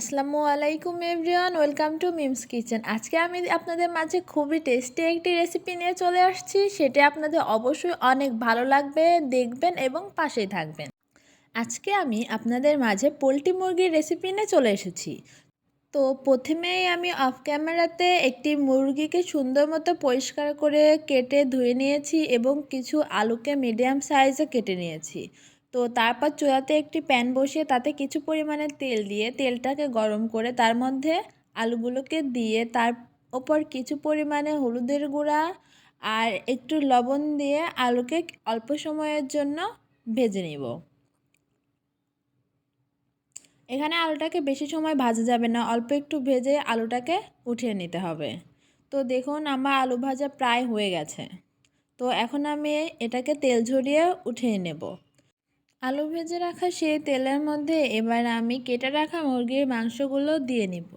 আসসালামু আলাইকুম everyone, welcome to Mim's kitchen. আজকে আমি আপনাদের মাঝে খুবই টেস্টি একটি রেসিপি নিয়ে চলে আসছি। সেটা আপনাদের অবশ্যই অনেক ভালো লাগবে, দেখবেন এবং পাশেই থাকবেন। আজকে আমি আপনাদের মাঝে পোলট্রি মুরগির রেসিপি নিয়ে চলে এসেছি। তো প্রথমেই আমি অফ ক্যামেরাতে একটি মুরগিকে সুন্দর মতো পরিষ্কার করে কেটে ধুয়ে নিয়েছি এবং কিছু আলুকে মিডিয়াম সাইজে কেটে নিয়েছি। তো তারপর চুলাতে একটি প্যান বসিয়ে তাতে কিছু পরিমাণে তেল দিয়ে তেলটাকে গরম করে তার মধ্যে আলুগুলোকে দিয়ে তার ওপর কিছু পরিমাণে হলুদের গুঁড়া আর একটু লবণ দিয়ে আলুকে অল্প সময়ের জন্য ভেজে নিব। এখানে আলুটাকে বেশি সময় ভাজা যাবে না, অল্প একটু ভেজে আলুটাকে উঠিয়ে নিতে হবে। তো দেখুন আমার আলু ভাজা প্রায় হয়ে গেছে। তো এখন আমি এটাকে তেল ঝরিয়ে উঠিয়ে নেব। আলু ভেজে রাখা সেই তেলের মধ্যে এবার আমি কেটে রাখা মুরগির মাংসগুলো দিয়ে নিব।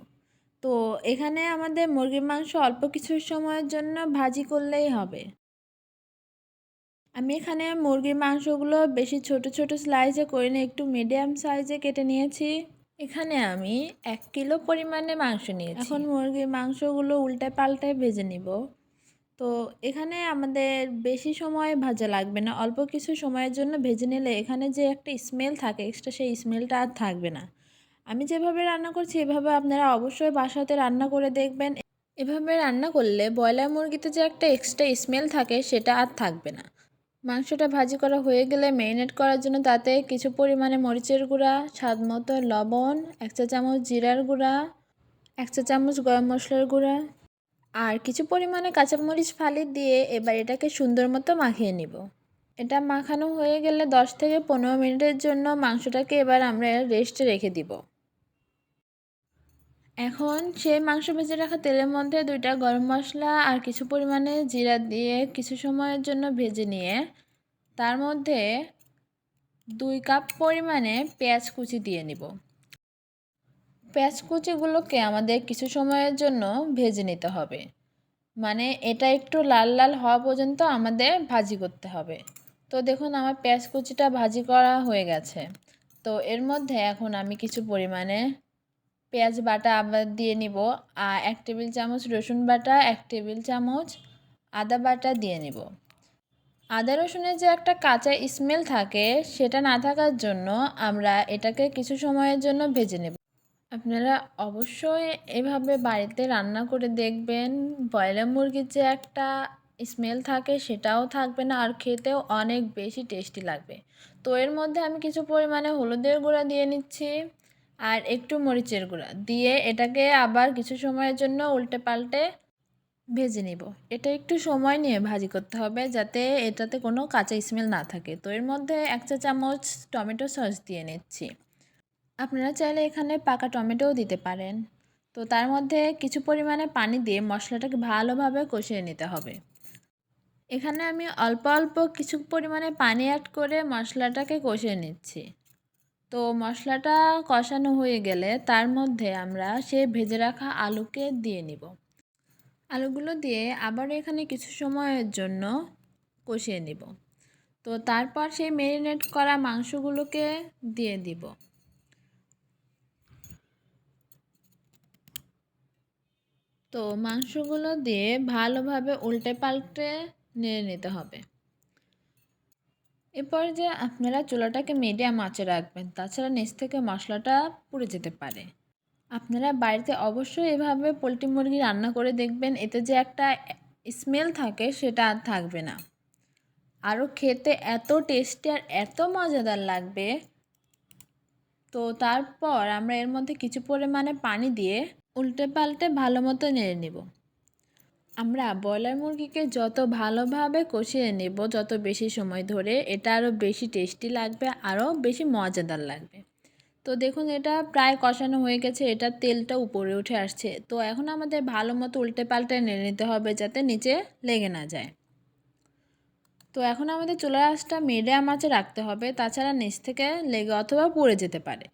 তো এখানে আমাদের মুরগির মাংস অল্প কিছু সময়ের জন্য ভাজি করলেই হবে। আমি এখানে মুরগির মাংসগুলো বেশি ছোট ছোট স্লাইসে করে নিয়ে একটু মিডিয়াম সাইজে কেটে নিয়েছি। এখানে আমি এক কিলো পরিমাণে মাংস নিয়েছি। এখন মুরগির মাংসগুলো উল্টে পাল্টে ভেজে নিব। তো এখানে আমাদের বেশি সময় ভাজা লাগবে না। অল্প কিছু সময়ের জন্য ভেজে নিলে এখানে যে একটা স্মেল থাকে এক্সট্রা সেই স্মেলটা আর থাকবে না। আমি যেভাবে রান্না করছি, এভাবে আপনারা অবশ্যই বাসাতে রান্না করে দেখবেন। এভাবে রান্না করলে ব্রয়লার মুরগিতে যে একটা এক্সট্রা স্মেল থাকে, সেটা আর থাকবে না। মাংসটা ভাজি করা হয়ে গেলে ম্যারিনেট করার জন্য তাতে কিছু পরিমাণে মরিচের গুঁড়া, স্বাদ মতো লবণ, এক চা চামচ জিরার গুঁড়া, এক চা চামচ গরম মশলার গুঁড়া আর কিছু পরিমাণে কাঁচামরিচ ফালি দিয়ে এবার এটাকে সুন্দর মতো মাখিয়ে নিব। এটা মাখানো হয়ে গেলে দশ থেকে পনেরো মিনিটের জন্য মাংসটাকে এবার আমরা রেস্টে রেখে দিব। এখন সেই মাংস ভেজে রাখা তেলের মধ্যে দুইটা গরম মশলা আর কিছু পরিমাণে জিরা দিয়ে কিছু সময়ের জন্য ভেজে নিয়ে তার মধ্যে দুই কাপ পরিমাণে পেঁয়াজ কুচি দিয়ে নিব। কুচিগুলোকে আমাদের কিছু সময়ের জন্য ভেজে নিতে হবে। মানে এটা একটু লাল লাল হওয়া পর্যন্ত আমাদের ভাজি করতে হবে। তো দেখুন, আমার পেঁয়াজ কুচিটা ভাজি করা হয়ে গেছে। তো এর মধ্যে এখন আমি কিছু পরিমাণে পেঁয়াজ বাটা আবার দিয়ে নিব আর এক টেবিল চামচ রসুন বাটা, এক টেবিল চামচ আদা বাটা দিয়ে নিব। আদা রসুনের যে একটা কাঁচা স্মেল থাকে, সেটা না থাকার জন্য আমরা এটাকে কিছু সময়ের জন্য ভেজে নেব। আপনারা অবশ্যই এভাবে বাড়িতে রান্না করে দেখবেন। ব্রয়লার মুরগির যে একটা স্মেল থাকে সেটাও থাকবে না আর খেতেও অনেক বেশি টেস্টি লাগবে। তো এর মধ্যে আমি কিছু পরিমাণে হলুদের গুঁড়া দিয়ে নিচ্ছি আর একটু মরিচের গুঁড়া দিয়ে এটাকে আবার কিছু সময়ের জন্য উল্টে পাল্টে ভেজে নিব। এটা একটু সময় নিয়ে ভাজি করতে হবে যাতে এটাতে কোনো কাঁচা স্মেল না থাকে। তো এর মধ্যে এক চা চামচ টমেটো সস দিয়ে নিচ্ছি। আপনারা চাইলে এখানে পাকা টমেটোও দিতে পারেন। তো তার মধ্যে কিছু পরিমাণে পানি দিয়ে মশলাটাকে ভালোভাবে কষিয়ে নিতে হবে। এখানে আমি অল্প অল্প কিছু পরিমাণে পানি অ্যাড করে মশলাটাকে কষিয়ে নিচ্ছি। তো মশলাটা কষানো হয়ে গেলে তার মধ্যে আমরা সে ভেজে রাখা আলুকে দিয়ে নিব। আলুগুলো দিয়ে আবার এখানে কিছু সময়ের জন্য কষিয়ে নিব। তো তারপর সেই ম্যারিনেট করা মাংসগুলোকে দিয়ে দিব। তো মাংসগুলো দিয়ে ভালোভাবে উল্টে পাল্টে নেড়ে নিতে হবে। এরপর যে আপনারা চুলাটাকে মিডিয়াম আঁচে রাখবেন, তাছাড়া নিচ থেকে মশলাটা পুড়ে যেতে পারে। আপনারা বাড়িতে অবশ্যই এভাবে পোলট্রি মুরগি রান্না করে দেখবেন, এতে যে একটা স্মেল থাকে সেটা আর থাকবে না। আরও খেতে এত টেস্টি আর এত মজাদার লাগবে। তো তারপর আমরা এর মধ্যে কিছু পরিমাণে পানি দিয়ে উল্টে পাল্টে ভালো মতো নেড়ে নেব। আমরা ব্রয়লার মুরগিকে যত ভালোভাবে কষিয়ে নেব, যত বেশি সময় ধরে, এটা আরও বেশি টেস্টি লাগবে, আরও বেশি মজাদার লাগবে। তো দেখুন, এটা প্রায় কষানো হয়ে গেছে, এটা তেলটা উপরে উঠে আসছে। তো এখন আমাদের ভালো মতো উল্টে পাল্টে নেড়ে নিতে হবে যাতে নিচে লেগে না যায়। তো এখন আমাদের চুলার আঁচটা মিডিয়াম আঁচে রাখতে হবে, তাছাড়া নিচ থেকে লেগে অথবা পড়ে যেতে পারে।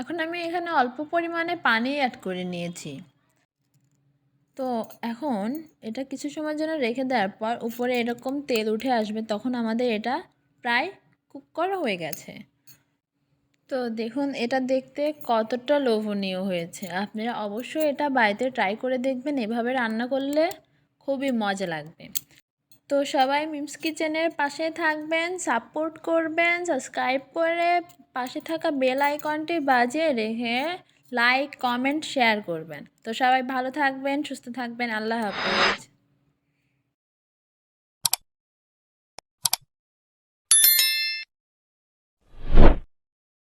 এখন আমি এখানে অল্প পরিমাণে পানি অ্যাড করে নিয়েছি। তো এখন এটা কিছু সময়ের জন্য রেখে দেওয়ার পর উপরে এরকম তেল উঠে আসবে তখন আমাদের এটা প্রায় কুক করা হয়ে গেছে। তো দেখুন, এটা দেখতে কতটা লোভনীয় হয়েছে। আপনারা অবশ্যই এটা বাড়িতে ট্রাই করে দেখবেন। এভাবে রান্না করলে খুবই মজা লাগবে। তো সবাই মিমস কিচেনের পাশে থাকবেন, সাপোর্ট করবেন, সাবস্ক্রাইব করে পাশে থাকা বেল আইকনটি বাজিয়ে রেখে লাইক, কমেন্ট, শেয়ার করবেন। তো সবাই ভালো থাকবেন, সুস্থ থাকবেন, আল্লাহ হাফেজ।